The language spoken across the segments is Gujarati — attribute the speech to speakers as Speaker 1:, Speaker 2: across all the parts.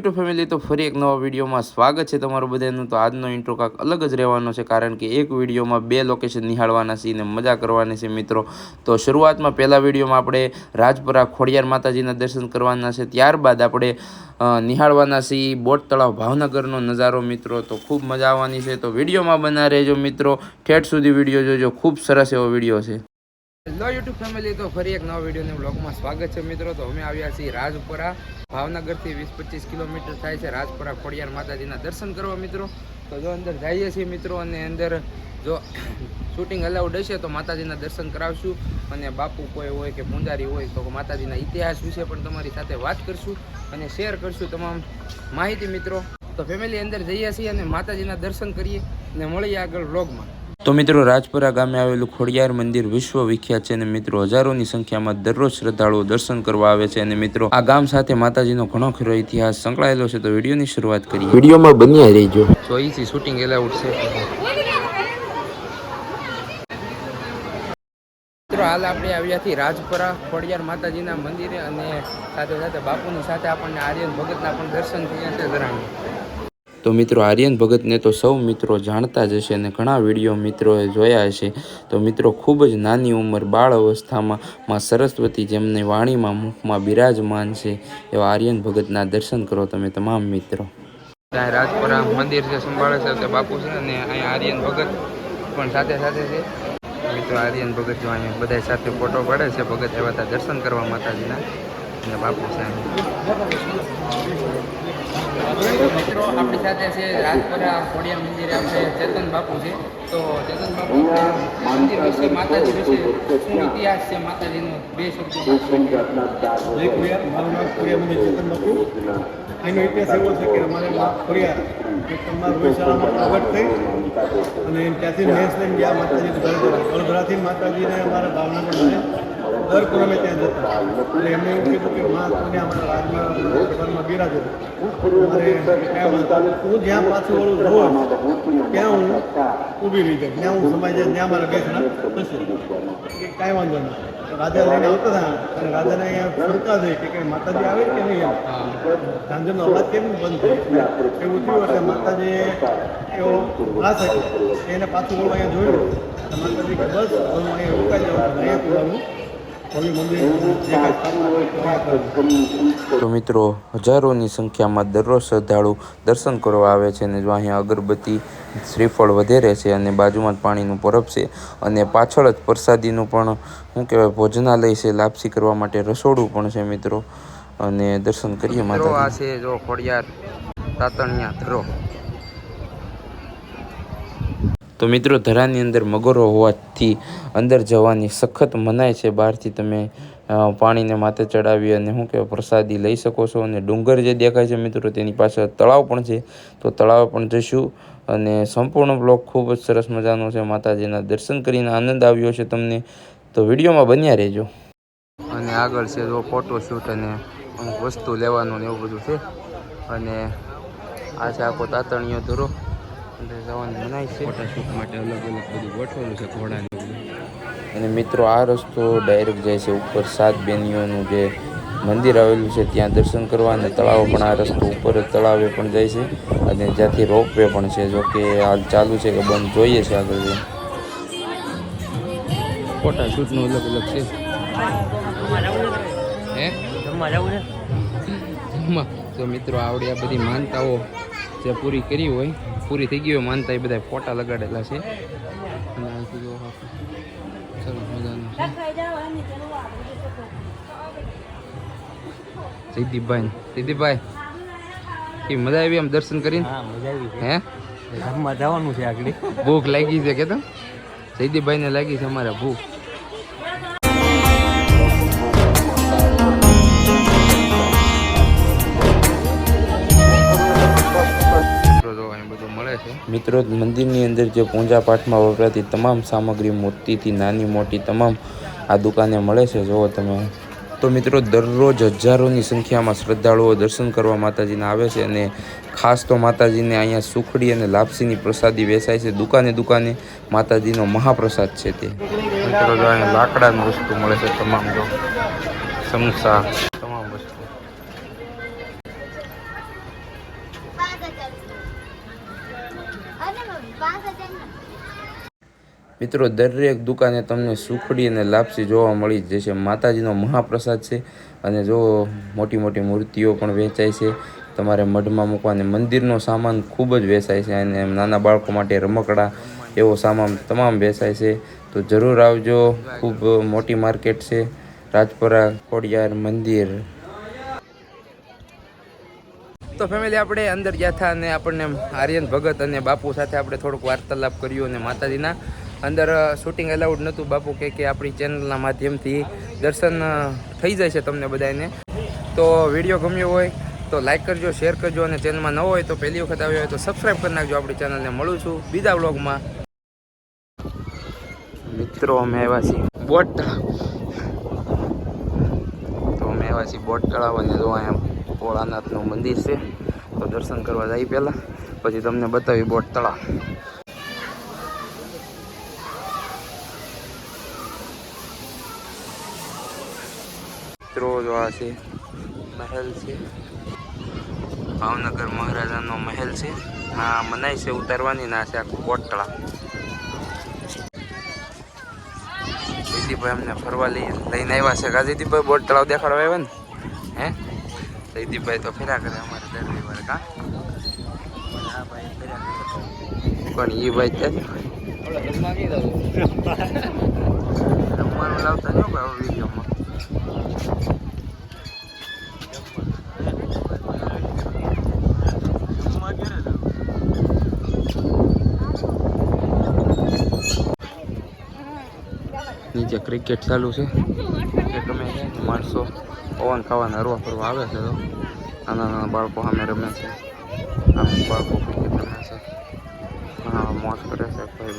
Speaker 1: યુટ્યુબ ફેમિલી તો ફરી એક નવા વિડીયોમાં સ્વાગત છે તમારું બધાનું. તો આજનો ઇન્ટ્રો કાંક અલગ જ રહેવાનો છે, કારણ કે એક વિડીયોમાં બે લોકેશન નિહાળવાના છે અને મજા કરવાની છે મિત્રો. તો શરૂઆતમાં પહેલા વિડીયોમાં આપણે રાજપરા ખોડિયાર માતાજીના દર્શન કરવાના છે, ત્યારબાદ આપણે નિહાળવાના છીએ બોટ તળાવ ભાવનગરનો નજારો મિત્રો. તો ખૂબ મજા આવવાની છે. તો વિડીયોમાં બના રહેજો મિત્રો. ઠેઠ સુધી વીડિયો જોજો. ખૂબ સરસ એવો વીડિયો છે. હેલો યુટ્યુબ ફેમિલી તો ફરી એક નવા વિડીયોની બ્લોગમાં સ્વાગત છે મિત્રો. તો અમે આવ્યા છીએ રાજપુરા, ભાવનગરથી વીસ પચીસ કિલોમીટર થાય છે રાજપુરા ખોડિયાર માતાજીના દર્શન કરવા મિત્રો. તો જો અંદર જઈએ છીએ મિત્રો અને અંદર જો શૂટિંગ અલાઉડ હશે તો માતાજીના દર્શન કરાવશું. અને બાપુ કોઈ હોય કે પૂંજારી હોય તો માતાજીના ઇતિહાસ વિશે પણ તમારી સાથે વાત કરશું અને શેર કરશું તમામ માહિતી મિત્રો. તો ફેમિલી અંદર જઈએ છીએ અને માતાજીના દર્શન કરીએ અને મળીએ આગળ વ્લોગમાં તો મિત્રો રાજપુરા ગામે આવેલું ખોડિયાર મંદિર વિશ્વ વિખ્યાત છે અને મિત્રો હજારોની સંખ્યામાં દરરોજ શ્રદ્ધાળુઓ દર્શન કરવા આવે છે અને મિત્રો આ ગામ સાથે માતાજીનો ઘણો ખરો ઇતિહાસ સંકળાયેલો છે તો વિડીયોની શરૂઆત કરીએ.
Speaker 2: વિડીયોમાં બન્યા રહેજો.
Speaker 1: તો અહીંથી શૂટિંગ એલાઉડ છે. મિત્રો હાલ આપણે આવ્યા છીએ રાજપરા ખોડિયાર માતાજીના મંદિરે અને સાથે સાથે બાપુની સાથે આપણને આર્યન ભગતના પણ દર્શન થયા છે જણાવ્યું તો મિત્રો, આર્યન ભગતને તો સૌ મિત્રો જાણતા જ હશે અને ઘણા વીડિયો મિત્રોએ જોયા હશે. તો મિત્રો, ખૂબ જ નાની ઉંમર બાળ અવસ્થામાં માં સરસ્વતી જેમને વાણીમાં મુખમાં બિરાજમાન છે, એવા આર્યન ભગતના દર્શન કરો તમે તમામ મિત્રો. રાજપુરા મંદિર છે, સંભાળે છે તે બાપુ છે અને અહીંયા આર્યન ભગત પણ સાથે સાથે છે. મિત્રો, આર્યન ભગત જો અહીંયા બધા સાથે ફોટો પડે છે, ભગત એવા દર્શન કરવા માતાજીના. અને બાપુ સાહેબ. મિત્રો આપણી સાથે છે રાજપરા ખોડિયા મંદિરે આપણે ચેતન બાપુ છે. તો ચેતન બાપુ મંદિર વિશે માતાજી વિશે શું ઇતિહાસ છે માતાજીનો? બે શબ્દો
Speaker 3: જય ખોડિયાર મારું નામ ખોડિયા મંદિર ચેતન બાપુ. એનો ઇતિહાસ એવો છે કે અમારે મા ખોડિયાર કે તમારા રોહિશાળામાં પ્રગટ થઈ અને ત્યાંથી નેસ લઈને ગયા માતાજી વડોદરાથી માતાજીને અમારા ભાવનગર દર પૂનમે ત્યાં જતા. એટલે એમને એવું કીધું કે મા અમારા રાજમાં બિરાજો. વાંધો હું જ્યાં પાછું વળું જોઉં, ત્યાં હું ઊભી રહી જાય જ્યાં હું સમાઈ જાય ત્યાં મારા બેસણા થશે કાંઈ વાંધો નહીં. રાજા લઈને આવતા હતા. અને રાજાને અહીંયા ફરતા થઈ કે કંઈ માતાજી આવે કે નહીં આવે? સાંજનો અવાજ કેમ બંધ થઈ એવું થયું એટલે માતાજીએ એવો ના આપ્યો એને પાછું વળું અહીંયા જોયું. માતાજી કે, બસ, હું અહીંયા રોકાઈ છું. અહીંયા તો
Speaker 1: મિત્રો હજારોની સંખ્યામાં દરરોજ શ્રદ્ધાળુ દર્શન કરવા આવે છે અને જો અહીંયા અગરબત્તી શ્રીફળ વધેરે છે અને બાજુમાં જ પાણીનું પરબ છે અને પાછળ જ પ્રસાદીનું પણ શું કહેવાય ભોજનાલય છે લાપસી કરવા માટે રસોડું પણ છે મિત્રો. અને દર્શન કરીએ મિત્રો આ છે જો ખોડિયાર તાતણિયા ધરો. તો મિત્રો, ધરાની અંદર મગરો હોવાથી અંદર જવાની સખત મનાય છે. બહારથી તમે પાણીને માથે ચડાવી અને શું કહેવાય પ્રસાદી લઈ શકો છો અને ડુંગર જે દેખાય છે મિત્રો, તેની પાસે તળાવ પણ છે. તો તળાવ પણ જઈશું અને સંપૂર્ણ બ્લોગ ખૂબ જ સરસ મજાનો છે. માતાજીના દર્શન કરીને આનંદ આવ્યો છે તમને. તો વિડીયોમાં બન્યા રહેજો. અને આગળ છે જો ફોટોશૂટ અને વસ્તુ લેવાનું ને એવું બધું છે. અને આ છે આખો તાતણીયો ધરો. અંદર જવાનું મનાય છે. ફોટોશૂટ માટે અલગ અલગ બધું ગોઠવેલું છે ઘોડાને. અને મિત્રો આ રસ્તો ડાયરેક્ટ જાય છે ઉપર સાત બેનીઓનું જે મંદિર આવેલું છે ત્યાં દર્શન કરવા અને તળાવ પણ આ રસ્તો ઉપર તળાવે પણ જાય છે અને જ્યાંથી રોપવે પણ છે જો કે હાલ ચાલુ છે કે બંધ જોઈએ છે આગળ ફોટા શૂટનું અલગ અલગ છે. હે? તો મિત્રો આવડી આ બધી માનતાઓ જે પૂરી કરી હોય પૂરી થઈ ગઈ હોય માનતા એ બધા ફોટા લગાડેલા છે. અને અહીંથી જો સરસ મજાનું છે. મજા આવી આમ દર્શન કરીને?
Speaker 3: હા જવાનું છે આગળ.
Speaker 1: ભૂખ લાગી છે કે તો? જયદીપભાઈને લાગી છે અમારે ભૂખ. મિત્રો, મંદિરની અંદર જે પૂજા પાઠમાં વપરાતી તમામ સામગ્રી મૂર્તિથી નાની મોટી તમામ આ દુકાને મળે છે. જુઓ તમે. તો મિત્રો, દરરોજ હજારોની સંખ્યામાં શ્રદ્ધાળુઓ દર્શન કરવા માતાજીના આવે છે અને ખાસ તો માતાજીને અહીંયા સુખડી અને લાપસીની પ્રસાદી વેચાય છે. દુકાને દુકાને માતાજીનો મહાપ્રસાદ છે તે. મિત્રો લાકડાની વસ્તુ મળે છે તમામ, જો સમોસા મિત્રો, દરેક દુકાને તમને સુખડી અને લાપસી જોવા મળી જશે. માતાજીનો મહાપ્રસાદ છે અને જો મોટી મોટી મૂર્તિઓ પણ વેચાય છે, તમારે મઢમાં મૂકવાને મંદિરનો સામાન ખૂબ જ વેચાય છે અને નાના બાળકો માટે રમકડા એવો સામાન તમામ વેચાય છે. તો જરૂર આવજો, ખૂબ મોટી માર્કેટ છે, રાજપરા, ખોડિયાર મંદિર. તો ફેમિલી આપણે અંદર ગયા હતા અને આપણને આર્યન ભગત અને બાપુ સાથે આપણે થોડુંક વાર્તાલાપ કર્યું અને માતાજીના અંદર શૂટિંગ એલાઉડ નહોતું. બાપુ કે કે આપણી ચેનલના માધ્યમથી દર્શન થઈ જાય છે તમને બધાને તો વીડિયો ગમ્યો હોય તો લાઈક કરજો શેર કરજો અને ચેનલમાં ન હોય તો પહેલી વખત આવ્યો હોય તો સબસ્ક્રાઈબ કરી નાખજો. આપણી ચેનલને મળું છું બીજા વ્લોગમાં મિત્રો, અમે આવ્યા છીએ બોટ. તો અમે આવ્યા છીએ બોટ તળાવ અને જો અહીંયા ભોળાનાથનું મંદિર છે. તો દર્શન કરવા જઈ પહેલાં. પછી તમને બતાવી બોટ તળાવ. મિત્રો જો આ છે મહેલ છે. ભાવનગર મહારાજાનો મહેલ છે. આ મનાય છે ઉતારવાની ના છે આખું તળાવ જયદીપભાઈ અમને ફરવા લઈ લઈને આવ્યા છે. કા જયદીપભાઈ બોટ તળાવ દેખાડવા આવ્યા ને? હે? જયદીપભાઈ તો ફેરા કરે અમારે દર રવિવારે કા? પણ એ ભાઈ ત્યાં રમવાનું લાવતા નહીં ભાઈ વિડીયોમાં નીચે ક્રિકેટ ચાલુ છે. ક્રિકેટ રમે માણસો પવન ખાવાના હરવા ફરવા આવે છે તો. નાના નાના બાળકો સામે રમે છે. નાના બાળકો ક્રિકેટ રમે છે. મોજ કરે છે ભાઈ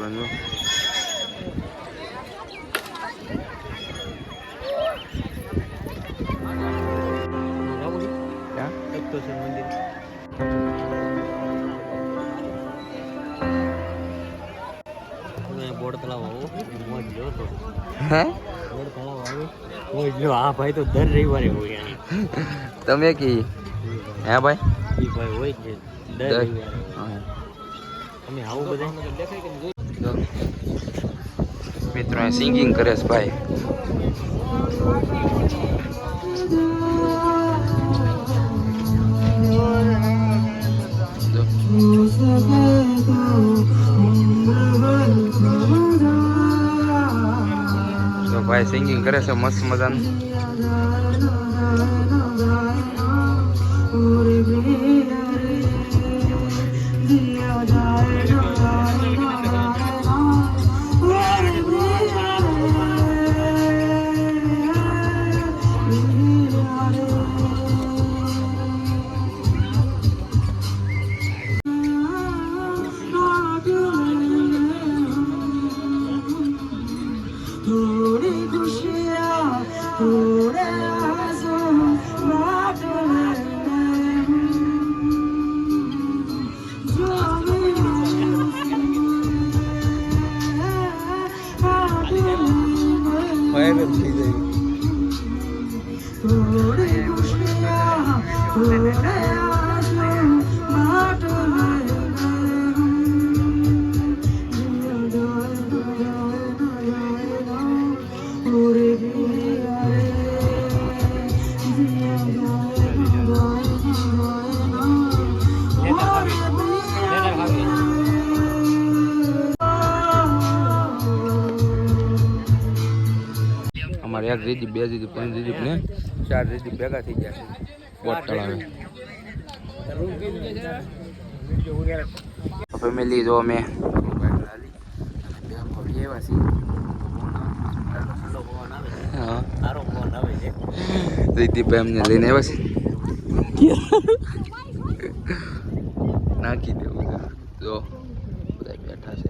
Speaker 1: બહેનો
Speaker 2: બોર્ડ તળાવ આવો. મોજ જોતો
Speaker 1: હે?
Speaker 2: બોર્ડ તળાવ આવે. મોજ આ ભાઈ તો દર રવિવારે હોય
Speaker 1: તમે કી? હે ભાઈ?
Speaker 2: એ ભાઈ હોય છે દર રવિવારે. અમે આવું બધા.
Speaker 1: જો. મિત્રો સિંગિંગ કરે છે ભાઈ. ભાઈ સિંગિંગ કરે છે મસ્ત મજાનું. અમારે એક દીદી બે દીદી ત્રણ દીદી ને ચાર દીદી ભેગા થઈ ગયા છે. બોટ તળાવે ફેમિલી, જો અમે જયદીપભાઈ અમને લઈને આવ્યા નાખી દેવું જો બેઠા છે.